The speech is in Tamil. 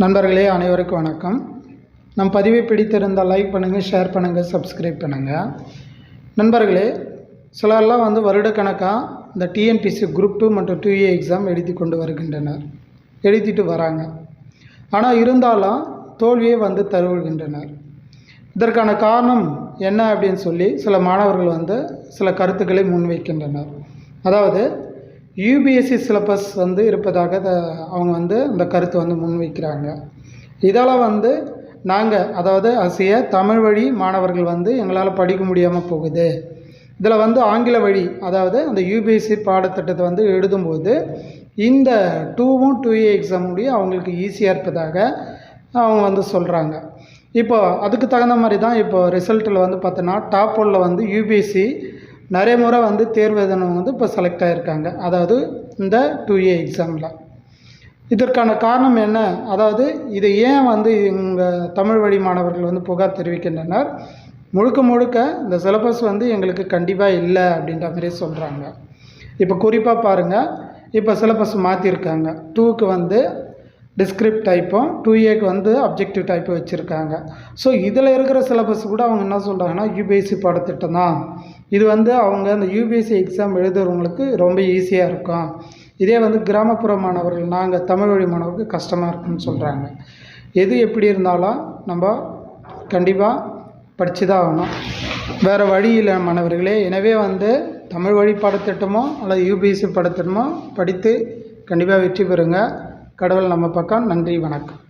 நண்பர்களே அனைவருக்கும் வணக்கம். நம் பதிவை பிடித்திருந்தால் லைக் பண்ணுங்கள் ஷேர் பண்ணுங்கள் சப்ஸ்கிரைப் பண்ணுங்கள் நண்பர்களே சிலர்லாம் வந்து வருடக்கணக்காக இந்த டிஎன்பிசி குரூப் டூ மற்றும் டூ ஏ எக்ஸாம் எழுதி கொண்டு வருகின்றனர். எழுதிட்டு வராங்க. ஆனால் இருந்தாலும் தோல்வியை வந்து தருகின்றனர் இதற்கான காரணம் என்ன அப்படின்னு சொல்லி சில மாணவர்கள் வந்து சில கருத்துக்களை முன்வைக்கின்றனர். அதாவது யூபிஎஸ்சி சிலபஸ் வந்து இருப்பதாக அவங்க வந்து அந்த கருத்து வந்து முன்வைக்கிறாங்க. இதால் வந்து நாங்கள் அதாவது ஆசிய தமிழ் வழி மாணவர்கள் வந்து எங்களால் படிக்க முடியாமல் போகுது. இதில் வந்து ஆங்கில வழி அதாவது அந்த யூபிஎஸ்சி பாடத்திட்டத்தை வந்து எழுதும்போது இந்த டூவும் டூ ஏ எக்ஸாம் முடிய அவங்களுக்கு ஈஸியாக இருப்பதாக அவங்க வந்து சொல்கிறாங்க இப்போ அதுக்கு தகுந்த மாதிரி தான் இப்போ ரிசல்ட்டில் வந்து பார்த்தோன்னா டாப் ஒன்ல வந்து யூபிஎஸ்சி நிறைய முறை வந்து தேர்வு எழுதினவங்க வந்து இப்போ செலக்ட் ஆகியிருக்காங்க அதாவது இந்த டூ ஏ எக்ஸாமில் இதற்கான காரணம் என்ன? அதாவது இதை ஏன் வந்து எங்கள் தமிழ் வழி மாணவர்கள் வந்து புகார் தெரிவிக்கின்றனர்? முழுக்க முழுக்க இந்த சிலபஸ் வந்து எங்களுக்கு கண்டிப்பாக இல்லை அப்படின்ற மாதிரி சொல்கிறாங்க இப்போ குறிப்பாக பாருங்கள் இப்போ சிலபஸ் மாற்றிருக்காங்க டூக்கு வந்து டிஸ்கிரிப்ட் டைப்பும் டூ ஏக்கு வந்து அப்ஜெக்டிவ் டைப்பு வச்சுருக்காங்க. ஸோ இதில் இருக்கிற சிலபஸ் கூட அவங்க என்ன சொல்கிறாங்கன்னா யூபிஎஸ்சி பாடத்திட்டம் தான். இது வந்து அவங்க அந்த யூபிஎஸ்சி எக்ஸாம் எழுதுறவங்களுக்கு ரொம்ப ஈஸியாக இருக்கும். இதே வந்து கிராமப்புற மாணவர்கள் நாங்கள் தமிழ் வழி மாணவர்களுக்கு கஷ்டமாக இருக்குன்னு சொல்கிறாங்க எது எப்படி இருந்தாலும் நம்ம கண்டிப்பாக படித்து தான் ஆகணும். வேறு வழி இல்லை மாணவர்களே எனவே வந்து தமிழ் வழி பாடத்திட்டமோ அல்லது யூபிஎஸ்சி பாடத்திட்டமோ படித்து கண்டிப்பாக வெற்றி பெறுங்க. கடவுள் நம்ம பக்கம் நன்றி வணக்கம்.